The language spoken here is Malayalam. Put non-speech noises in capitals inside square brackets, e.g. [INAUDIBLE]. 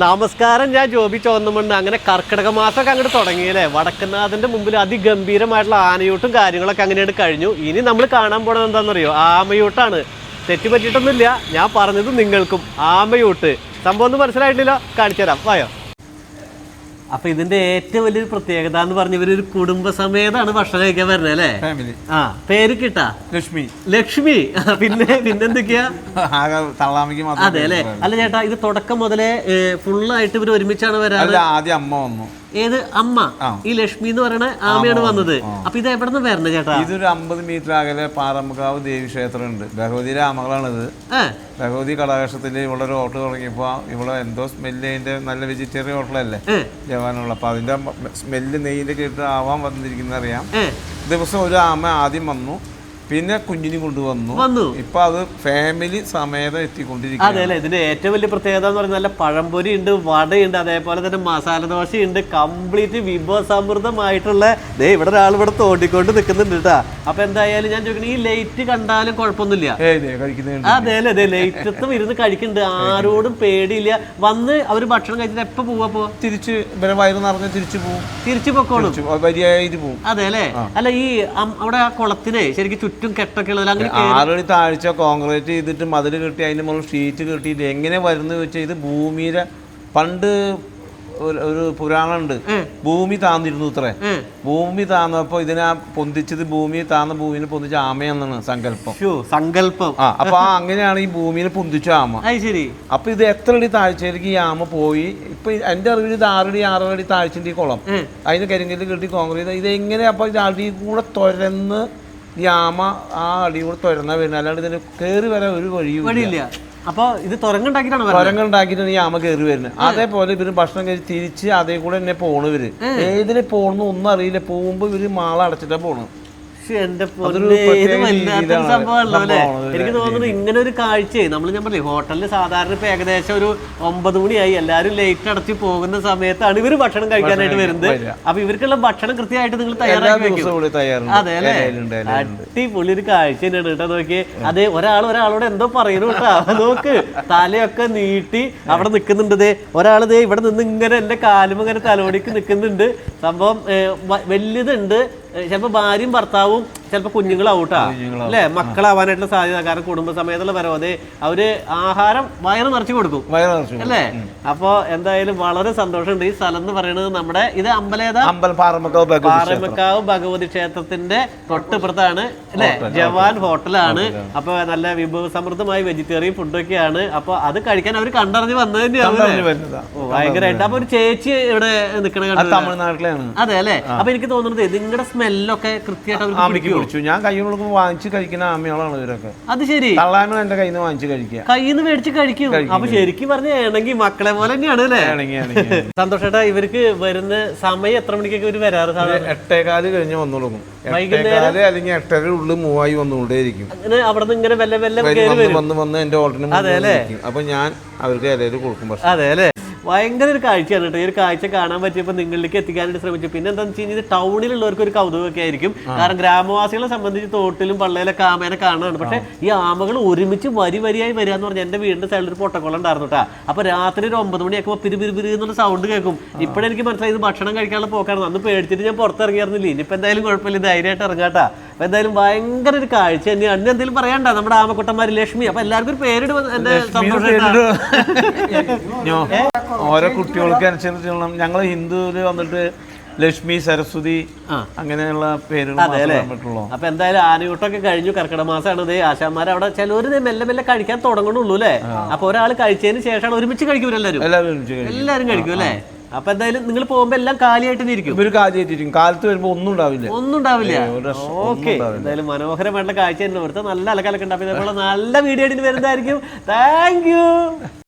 നമസ്കാരം ഞാൻ ജോബി ചോന്നമുണ്ട്. അങ്ങനെ കർക്കിടക മാസമൊക്കെ അങ്ങോട്ട് തുടങ്ങിയല്ലേ വടക്കനാഥന്റെ മുമ്പിൽ അതിഗംഭീരമായിട്ടുള്ള ആനയൂട്ടും കാര്യങ്ങളൊക്കെ അങ്ങനെയാണ് കഴിഞ്ഞു. ഇനി നമ്മൾ കാണാൻ പോണത് എന്താണെന്നറിയോ? ആമയൂട്ടാണ്. തെറ്റ് പറ്റിയിട്ടൊന്നുമില്ല. ഞാൻ പറഞ്ഞത് നിങ്ങൾക്കും. ആമയൂട്ട്. സംഭവം ഒന്നും മനസ്സിലായിട്ടില്ല. കാണിച്ചു തരാം വായോ. അപ്പൊ ഇതിന്റെ ഏറ്റവും വലിയൊരു പ്രത്യേകത എന്ന് പറഞ്ഞ ഇവരൊരു കുടുംബസമേതാണ് ഭക്ഷണം കഴിക്കാൻ വരുന്നത് അല്ലേ? ആ പേര് കിട്ടാ? ലക്ഷ്മി. ലക്ഷ്മി. പിന്നെ പിന്നെന്തൊക്കെയാ അതെ അല്ലേ? അല്ല ചേട്ടാ ഇത് തുടക്കം മുതലേ ഫുള്ളായിട്ട് ഇവർ ഒരുമിച്ചാണ് വരാറ്? ആദ്യം അമ്മ വന്നു. ഏത് അമ്മ? ഈ ലക്ഷ്മി എന്ന് പറയുന്ന ആമയാണ് വന്നത്. അപ്പൊ ഇത് എവിടെ നിന്ന് വരണത് ചേട്ടാ? ഇതൊരു അമ്പത് മീറ്റർ അകലെ പാറമ്പക്കാവ് ദേവി ക്ഷേത്രം ഉണ്ട് ഭഗവതിയുടെ ആമകളാണിത് ഏ. ഭഗവതി കടാകക്ഷത്തിൽ ഇവിടെ ഒരു ഹോട്ടൽ തുടങ്ങിയപ്പോ ഇവിടെ എന്തോ സ്മെല്ല് അതിന്റെ നല്ല വെജിറ്റേറിയൻ ഹോട്ടലല്ലേ ജവാനുള്ള. അപ്പൊ അതിന്റെ സ്മെല്ല് നെയ്യിന്റെ കേട്ട് ആവാൻ വന്നിരിക്കുന്ന അറിയാം ദിവസം ഒരു ആമ ആദ്യം വന്നു. പിന്നെ കുഞ്ഞിനെ കൊണ്ടുവന്നു. വന്നു. ഇപ്പൊ അത് ഫാമിലി സമേതം എത്തിക്കൊണ്ടിരിക്കും അതെ അല്ലെ? ഇതിന്റെ ഏറ്റവും വലിയ പ്രത്യേകത എന്ന് പറയുന്നത് നല്ല പഴംപൊരി ഉണ്ട് വടയുണ്ട് അതേപോലെ തന്നെ മസാല ദോശയുണ്ട്. കംപ്ലീറ്റ് വിഭവസമൃദ്ധമായിട്ടുള്ള ദേ ഇവിടെ ഒരാൾ ഇവിടെ തോണ്ടിക്കൊണ്ട് നിൽക്കുന്നുണ്ട് കേട്ടാ. അപ്പൊ എന്തായാലും ഞാൻ ചോദിക്കണേ ഈ ലൈറ്റ് കണ്ടാലും കുഴപ്പമൊന്നുമില്ല. അതെ അല്ലേ അതെ ലൈറ്റത്തും ഇരുന്ന് കഴിക്കുന്നുണ്ട്. ആരോടും പേടിയില്ല. വന്ന് അവർ ഭക്ഷണം കഴിച്ചിട്ട് എപ്പോ പോവാ പോവാ തിരിച്ച് വയറ് നിറഞ്ഞ് തിരിച്ചു പോകും തിരിച്ചു പൊക്കോളും? അതെ അല്ലേ? അല്ല ഈ അവിടെ ആ കുളത്തിനെ ശരിക്കും ചുറ്റും കെട്ടൊക്കെ ഉള്ളത് അങ്ങനെ ആറടി താഴ്ച കോൺക്രീറ്റ് ചെയ്തിട്ട് മതിൽ കെട്ടി അതിന്റെ മുകളിൽ ഷീറ്റ് കെട്ടിയിട്ട് എങ്ങനെ വരുന്നത് വെച്ചാൽ ഇത് ഭൂമിയിലെ പണ്ട് ഒരു പുരാണുണ്ട് പുരാണമുണ്ട്. ഭൂമി താന്നിരുന്നു ഇത്രേ. ഭൂമി താന്നപ്പോ ഇതിനെ പൊന്തിച്ചത് ഭൂമി താന്ന ഭൂമിനെ പൊന്തിച്ച ആമയെന്നാണ് സങ്കല്പം. സങ്കല്പം. ആ അപ്പൊ ആ അങ്ങനെയാണ് ഈ ഭൂമിനെ പൊന്തിച്ച ആമ. ശരി. അപ്പൊ ഇത് എത്ര അടി താഴ്ചയിലേക്ക് ഈ ആമ പോയി? ഇപ്പൊ എന്റെ അറിവിൽ ഇത് ആറടി ആറടി താഴ്ചന്റെ ഈ കുളം. അതിന് കരിങ്കല്ല് കെട്ടി കോൺക്രീറ്റ് ഇത് എങ്ങനെ അപ്പൊ ഇത് അടി കൂടെ തുരന്ന് ഈ ആമ ആ അടി കൂടെ തുരന്നാ വരുന്നത്? അല്ലാണ്ട് ഇതിന് കയറി വരാൻ ഒരു വഴിയും. വഴിയില്ല. അപ്പൊ ഇത് തുരങ്കം ഉണ്ടാക്കിയിട്ടാണ് ഈ ആമ കയറി വരുന്നത് അതേപോലെ ഇവർ ഭക്ഷണം കഴിച്ച് തിരിച്ച് അതേ കൂടെ തന്നെ പോണു ഇവർ. ഏതിലെ പോണെന്ന് ഒന്നും അറിയില്ല. പോകുമ്പോ ഇവർ മാള അടച്ചിട്ടാ പോണു. ശ്ശെ, എന്റെ അതൊരു പൊന്നേ, ഇത് പ്രത്യേക വല്ലാത്തൊരു സംഭവമല്ലോ? അല്ലേ എനിക്ക് തോന്നുന്നു ഇങ്ങനെ ഒരു കാഴ്ച നമ്മൾ ഞാൻ പറഞ്ഞു ഹോട്ടലിൽ സാധാരണ ഇപ്പൊ ഏകദേശം ഒരു ഒമ്പത് മണിയായി എല്ലാരും ലേറ്റ് അടച്ച് പോകുന്ന സമയത്താണ് ഇവർ ഭക്ഷണം കഴിക്കാനായിട്ട് വരുന്നത്. അപ്പൊ ഇവർക്കുള്ള ഭക്ഷണം കൃത്യമായിട്ട് നിങ്ങൾ തയ്യാറാക്കി അതെ അല്ലേ. അടിപൊളി ഒരു കാഴ്ച തന്നെയാണ് കേട്ടോ നോക്കി അതെ ഒരാൾ ഒരാളോട് എന്തോ പറയുന്നു കേട്ടോ. നോക്ക് തലയൊക്കെ നീട്ടി അവിടെ നിൽക്കുന്നുണ്ട് ദേ. ഇവിടെ നിന്ന് ഇങ്ങനെ എന്റെ കാലും ഇങ്ങനെ തലോടിക്ക് നിൽക്കുന്നുണ്ട്. സംഭവം വലുതുണ്ട് ഏ, ചിലപ്പോ ഭാര്യയും ഭർത്താവും ചിലപ്പോ കുഞ്ഞുങ്ങളാവൂട്ടാ. അല്ലേ? മക്കളാവാനായിട്ടുള്ള സാധ്യത കാരണം കുടുംബസമേതമുള്ള വരവ് അതെ അവർ ആഹാരം വയറ് നിറച്ച് കൊടുക്കും. അല്ലേ? അപ്പൊ എന്തായാലും വളരെ സന്തോഷമുണ്ട്. ഈ സ്ഥലം എന്ന് പറയുന്നത് നമ്മുടെ ഇത് അമ്പലേതാ? പാറമക്കാവ് ഭഗവതി ക്ഷേത്രം. ക്ഷേത്രത്തിന്റെ തൊട്ടിപ്പുറത്താണ് അല്ലെ? ജവാൻ ഹോട്ടലാണ്. അപ്പൊ നല്ല വിഭവ സമൃദ്ധമായ വെജിറ്റേറിയൻ ഫുഡൊക്കെയാണ്. അപ്പൊ അത് കഴിക്കാൻ അവർ കണ്ടറിഞ്ഞ് വന്നത് തന്നെയാണ് ഓ ഭയങ്കരമായിട്ട് അപ്പൊ ഒരു ചേച്ചി ഇവിടെ നിൽക്കണ തമിഴ്നാട്ടിലാണ്. അതെ അല്ലേ? അപ്പൊ എനിക്ക് തോന്നുന്നത് നിങ്ങളുടെ സ്മെല്ലൊക്കെ കൃത്യമായിട്ട് പിടിച്ചു ഞാൻ കൈ കൊടുക്കുമ്പോൾ വാങ്ങിച്ച് കഴിക്കുന്ന ആമയോളാണ് ഇവരൊക്കെ. അത് ശരി. തള്ളാനും എന്റെ കയ്യിൽ നിന്ന് വാങ്ങിച്ച് കഴിക്കുക. കയ്യിൽ നിന്ന് മേടിച്ച് കഴിക്കും. അപ്പൊ ശരിക്കും പറഞ്ഞ ആണെങ്കിൽ മക്കളെ പോലെ തന്നെയാണ് അല്ലേ? [LAUGHS] സന്തോഷേട്ടാ ഇവർക്ക് വരുന്ന സമയം എത്ര മണിക്കൊക്കെ ഇവർ വരാറ് എട്ടേകാൽ കഴിഞ്ഞ് വന്നു തുടങ്ങും എട്ടേകാൽ അല്ലെങ്കിൽ എട്ടര ഉള്ളിൽ മൂവായി വന്നുകൊണ്ടേയിരിക്കും അവിടെ നിന്ന് ഇങ്ങനെ വെല്ല വെല്ല വന്ന് വന്ന് എന്റെ ഓർഡറിന് അപ്പൊ ഞാൻ അവർക്ക് ഇലയിൽ കൊടുക്കും അതെ അല്ലേ? ഭയങ്കര ഒരു കാഴ്ചയാണ് കേട്ടോ. ഈ ഒരു കാഴ്ച കാണാൻ പറ്റിയപ്പോൾ നിങ്ങളിലേക്ക് എത്തിക്കാനായിട്ട് ശ്രമിച്ചു. പിന്നെ എന്താണെന്ന് വെച്ച് കഴിഞ്ഞാൽ ടൗണിലുള്ളവർക്ക് ഒരു കൗതുകമൊക്കെ ആയിരിക്കും. കാരണം ഗ്രാമവാസികളെ സംബന്ധിച്ച് തോട്ടിലും പള്ളയിലൊക്കെ ആമേനെ കാണാനാണ് പക്ഷെ ഈ ആമകൾ ഒരുമിച്ച് വരി വരിയായി വരിക എന്ന് പറഞ്ഞാൽ എന്റെ വീടിന്റെ സൈഡിൽ ഒരു പൊട്ടക്കോളം ഉണ്ടായിരുന്നു കേട്ടോ അപ്പൊ രാത്രി ഒരു ഒമ്പത് മണിയാക്കുമ്പോൾ പിരി പിരി പിരി എന്നുള്ള സൗണ്ട് കേൾക്കും. ഇപ്പോഴെനിക്ക് മനസ്സിലായി ഇത് ഭക്ഷണം കഴിക്കാനുള്ള പോക്കാണ് അന്ന് പേടിച്ചിട്ട് ഞാൻ പുറത്തിറങ്ങിയായിരുന്നില്ല? ഇനിയിപ്പോ എന്തായാലും കുഴപ്പമില്ല. ധൈര്യമായിട്ട് ഇറങ്ങാട്ടാ. അപ്പൊ എന്തായാലും ഭയങ്കര ഒരു കാഴ്ച തന്നെയാണ് അന്ന് എന്തെങ്കിലും പറയണ്ട നമ്മുടെ ആമക്കുട്ടന്മാര് ലക്ഷ്മി. അപ്പൊ എല്ലാവർക്കും ഒരു പേരിട് എന്റെ സന്തോഷം ഓരോ കുട്ടികൾക്ക് അനുസരിച്ച് ഞങ്ങൾ ഹിന്ദുവിൽ വന്നിട്ട് ലക്ഷ്മി സരസ്വതി അങ്ങനെയുള്ള പേരുകൾ അപ്പൊ എന്തായാലും ആനയൂട്ടൊക്കെ കഴിഞ്ഞു. കർക്കിടക മാസമാണ് ഇത് ആശാന്മാർ അവിടെ ചിലവര് മെല്ലെ മെല്ലെ കഴിക്കാൻ തുടങ്ങണുള്ളൂ അല്ലേ? അപ്പൊ ഒരാൾ കഴിച്ചതിന് ശേഷമാണ് ഒരുമിച്ച് കഴിക്കും എല്ലാവരും. എല്ലാവരും ഒരുമിച്ച് കഴിക്കും. എല്ലാവരും കഴിക്കും അല്ലേ? അപ്പൊ എന്തായാലും നിങ്ങൾ പോകുമ്പോ എല്ലാം കാലിയായിട്ട് ഇരിക്കും. ഇവർ കാലിയേറ്റിരിക്കും കാലത്ത് വരുമ്പോ ഒന്നും ഉണ്ടാവില്ല. ഒന്നും ഉണ്ടാവില്ല. ഒരു ഓക്കെ. എന്തായാലും മനോഹരമായിട്ടുള്ള കാഴ്ച തന്നെ നല്ല അലക്കലൊക്കെ ഉണ്ടാവും ഇതേപോലെ നല്ല വീഡിയോ ആയിട്ട് വരുന്നതായിരിക്കും. Thank you